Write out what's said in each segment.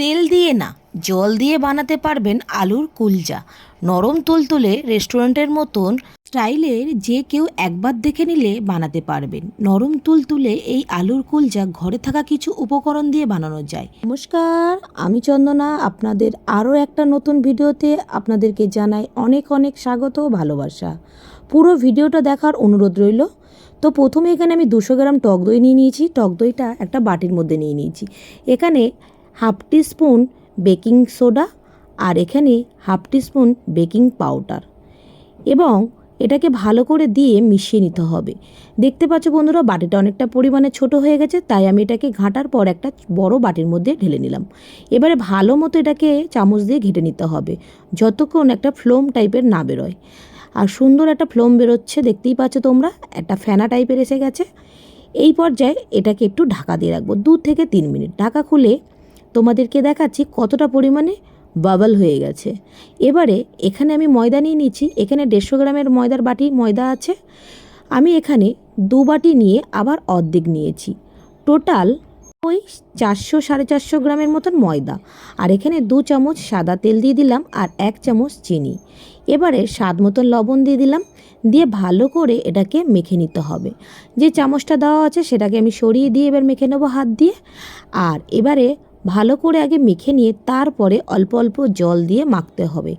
তেল দিয়ে না, জল দিয়ে বানাতে পারবেন আলুর কুলচা। নরম তুলতুলে রেস্টুরেন্টের মতন স্টাইলের যে কেউ একবার দেখে নিলে বানাতে পারবেন। নরম তুলতুলে এই আলুর কুলজা ঘরে থাকা কিছু উপকরণ দিয়ে বানানো যায়। নমস্কার, আমি চন্দনা। আপনাদের আরও একটা নতুন ভিডিওতে আপনাদেরকে জানাই অনেক অনেক স্বাগত ও ভালোবাসা। পুরো ভিডিওটা দেখার অনুরোধ রইল। তো প্রথমে এখানে আমি দুশো গ্রাম টক দই নিয়ে নিয়েছি। টক দইটা একটা বাটির মধ্যে নিয়ে নিয়েছি। এখানে half teaspoon baking soda আর এখানে half teaspoon baking powder. এবং এটাকে ভালো করে দিয়ে মিশিয়ে নিতে হবে। দেখতে পাচ্ছ বন্ধুরা, বাটিটা অনেকটা পরিমাণে ছোট হয়ে গেছে, তাই আমি এটাকে ঘাঁটার পর একটা বড় বাটির মধ্যে ঢেলে নিলাম। এবারে ভালো মতো এটাকে চামচ দিয়ে ঘেটে নিতে হবে, যতক্ষণ একটা ফ্লোম টাইপের না বেরোয়। আর সুন্দর একটা ফ্লোম বেরোচ্ছে, দেখতেই পাচ্ছ তোমরা, একটা ফেনা টাইপের এসে গেছে। এই পর্যায়ে এটাকে একটু ঢাকা দিয়ে রাখব, দু থেকে তিন মিনিট। ঢাকা খুলে তোমাদেরকে দেখাচ্ছি কতটা পরিমাণে বাবল হয়ে গেছে। এবারে এখানে আমি ময়দা নিয়ে নিচ্ছি, এখানে দেড়শো গ্রামের ময়দার বাটি ময়দা আছে। আমি এখানে দু বাটি নিয়ে আবার অর্ধেক নিয়েছি। টোটাল ওই চারশো সাড়ে চারশো গ্রামের মতন ময়দা। আর এখানে দু চামচ সাদা তেল দিয়ে দিলাম আর এক চামচ চিনি। এবারে স্বাদ মতন লবণ দিয়ে দিলাম, দিয়ে ভালো করে এটাকে মেখে নিতে হবে। যে চামচটা দেওয়া আছে সেটাকে আমি সরিয়ে দিয়ে এবার মেখে নেব হাত দিয়ে। আর এবারে ভালো করে আগে মেখে নিয়ে তারপরে অল্প অল্প জল দিয়ে মাখতে হবে।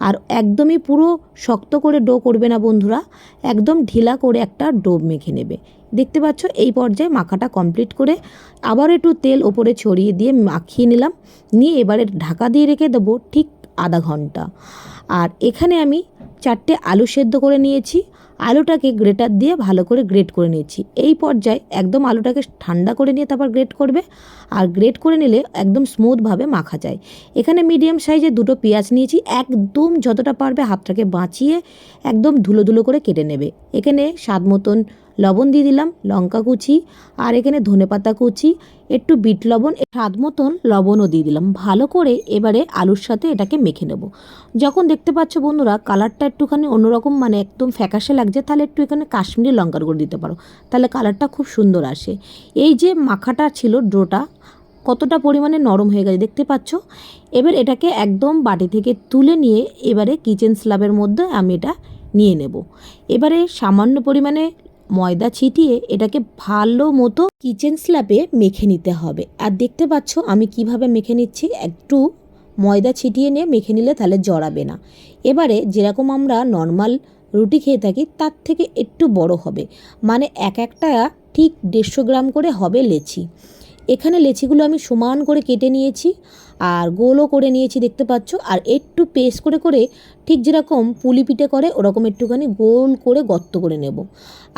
আর একদমই পুরো শক্ত করে ডো করবে না বন্ধুরা, একদম ঢিলা করে একটা ডো মেখে নেবে। দেখতে পাচ্ছ এই পর্যায়ে মাখাটা কমপ্লিট করে আবার একটু তেল ওপরে ছড়িয়ে দিয়ে মাখিয়ে নিলাম। নিয়ে এবারে ঢাকা দিয়ে রেখে দেবো ঠিক আধা ঘণ্টা। আর এখানে আমি চারটে আলু সেদ্ধ করে নিয়েছি। আলুটাকে গ্রেটার দিয়ে ভালো করে গ্রেট করে নিয়েছি। এই পর্যায়ে একদম আলুটাকে ঠান্ডা করে নিয়ে তারপর গ্রেট করবে আর গ্রেট করে নিলে একদম স্মুথভাবে মাখা যায়। এখানে মিডিয়াম সাইজে দুটো পেঁয়াজ নিয়েছি, একদম যতটা পারবে হাতটাকে বাঁচিয়ে একদম ধুলো ধুলো করে কেটে নেবে। এখানে স্বাদ মতন লবণ দিয়ে দিলাম, লঙ্কা কুচি আর এখানে ধনেপাতা কুচি, একটু বিট লবণ, স্বাদ মতন লবণও দিয়ে দিলাম। ভালো করে এবারে আলুর সাথে এটাকে মেখে নেব। যখন দেখতে পাচ্ছ বন্ধুরা কালারটা একটুখানি অন্যরকম মানে একদম ফ্যাকাশে লাগছে, তাহলে একটু এখানে কাশ্মীরি লঙ্কার গুঁড়ো দিতে পারো। তাহলে কালারটা খুব সুন্দর আসে। এই যে মাখাটা ছিল ডোটা, কতটা পরিমাণে নরম হয়ে গেছে দেখতে পাচ্ছ? এবার এটাকে একদম বাটি থেকে তুলে নিয়ে এবারে কিচেন স্ল্যাবের মধ্যে আমি এটা নিয়ে নেব। এবারে সামান্য পরিমাণে ময়দা ছিটিয়ে এটাকে ভালো মতো কিচেন স্ল্যাবে মেখে নিতে হবে। আর দেখতে পাচ্ছ আমি কীভাবে মেখে নিচ্ছি, একটু ময়দা ছিটিয়ে নিয়ে মেখে নিলে তাহলে জড়াবে না। এবারে যেরকম আমরা নর্মাল রুটি খেয়ে থাকি, তার থেকে একটু বড় হবে। মানে এক একটা ঠিক দেড়শো গ্রাম করে হবে লেচি। এখানে লেচিগুলো আমি সমান করে কেটে নিয়েছি। আর গোলও করে নিয়েছি, দেখতে পাচ্ছ? আর একটু পেস্ট করে করে ঠিক যেরকম পুলি পিঠে করে, ওরকম একটুখানি গোল করে গর্ত করে নেব।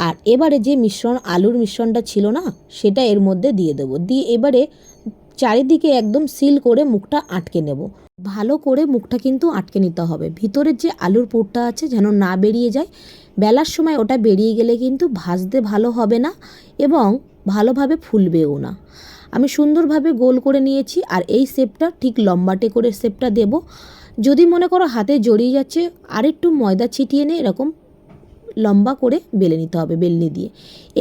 আর এবারে যে মিশ্রণ, আলুর মিশ্রণটা ছিল না, সেটা এর মধ্যে দিয়ে দেবো। দিয়ে এবারে চারিদিকে একদম সিল করে মুখটা আটকে নেব। ভালো করে মুখটা কিন্তু আটকে নিতে হবে। ভিতরের যে আলুর পুরটা আছে যেন না বেরিয়ে যায়, বেলার সময় ওটা বেরিয়ে গেলে কিন্তু ভাজতে ভালো হবে না এবং ভালোভাবে ফুলবেও না। আমি সুন্দরভাবে গোল করে নিয়েছি আর এই শেপটা ঠিক লম্বাটে করে শেপটা দেব। যদি মনে করো হাতে জড়িয়ে যাচ্ছে, আরেকটু ময়দা ছিটিয়ে নিয়ে এরকম লম্বা করে বেলে নিতে হবে বেলনি দিয়ে।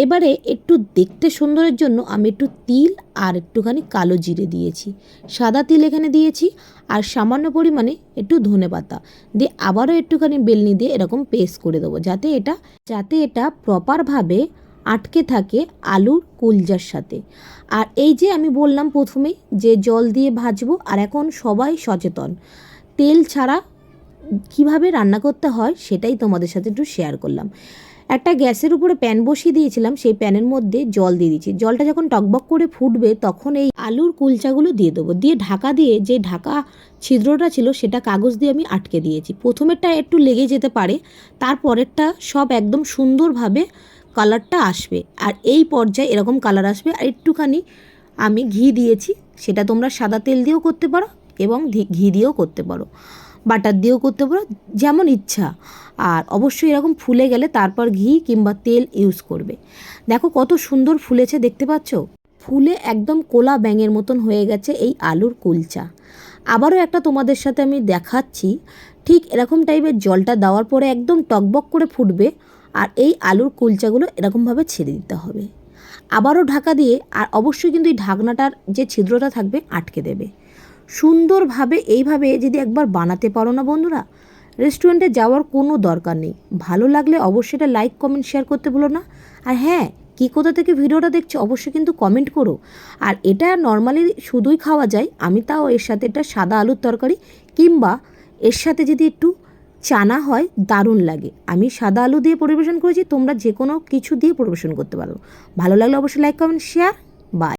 এবারে একটু দেখতে সুন্দরের জন্য আমি একটু তিল আর একটুখানি কালো জিরে দিয়েছি। সাদা তিল এখানে দিয়েছি আর সামান্য পরিমাণে একটু ধনে পাতা দিয়ে আবারও একটুখানি বেলনি দিয়ে এরকম পেস্ট করে দেবো। যাতে এটা যাতে এটা প্রপারভাবে আটকে থাকে আলুর কুলজার সাথে। আর এই যে আমি বললাম প্রথমেই যে জল দিয়ে ভাজবো, আর এখন সবাই সচেতন। তেল ছাড়া কীভাবে রান্না করতে হয় সেটাই তোমাদের সাথে একটু শেয়ার করলাম। একটা গ্যাসের উপরে প্যান বসিয়ে দিয়েছিলাম, সেই প্যানের মধ্যে জল দিয়ে দিয়েছি। জলটা যখন টকবক করে ফুটবে তখন এই আলুর কুলচাগুলো দিয়ে দেবো। দিয়ে ঢাকা দিয়ে যে ঢাকা ছিদ্রটা ছিল সেটা কাগজ দিয়ে আমি আটকে দিয়েছি। প্রথমেরটা একটু লেগে যেতে পারে, তারপরেরটা সব একদম সুন্দরভাবে কালারটা আসবে। আর এই পর্যায়ে এরকম কালার আসবে। আর একটুখানি আমি ঘি দিয়েছি। সেটা তোমরা সাদা তেল দিয়েও করতে পারো এবং ঘি দিয়েও করতে পারো। বাটার দিয়েও করতে পারো। যেমন ইচ্ছা। আর অবশ্যই এরকম ফুলে গেলে তারপর ঘি কিংবা তেল ইউজ করবে। দেখো কত সুন্দর ফুলেছে, দেখতে পাচ্ছ? ফুলে একদম কোলা ব্যাঙের মতন হয়ে গেছে এই আলুর কুলচা। আবারও একটা তোমাদের সাথে আমি দেখাচ্ছি। ঠিক এরকম টাইপের জলটা দেওয়ার পরে একদম টকবক করে ফুটবে। আর এই আলুর কুলচাগুলো এরকমভাবে ছেড়ে দিতে হবে। আবারও ঢাকা দিয়ে আর অবশ্যই কিন্তু এই ঢাকনাটার যে ছিদ্রটা থাকবে আটকে দেবে। সুন্দরভাবে এইভাবে যদি একবার বানাতে পারো না বন্ধুরা, রেস্টুরেন্টে যাওয়ার কোনো দরকার নেই। ভালো লাগলে অবশ্যই এটা লাইক, কমেন্ট, শেয়ার করতে ভুলো না। আর হ্যাঁ কী কোথা থেকে ভিডিওটা দেখছ অবশ্যই কিন্তু কমেন্ট করো। আর এটা নর্মালি শুধুই খাওয়া যায়, আমি তাও এর সাথে এটা সাদা আলুর তরকারি কিংবা এর সাথে যদি একটু চানা হয়, দারুণ লাগে। আমি সাদা আলু দিয়ে পরিবেশন করেছি, তোমরা যে কোনো কিছু দিয়ে পরিবেশন করতে পারো। ভালো লাগলে অবশ্যই লাইক কমেন্ট শেয়ার বাই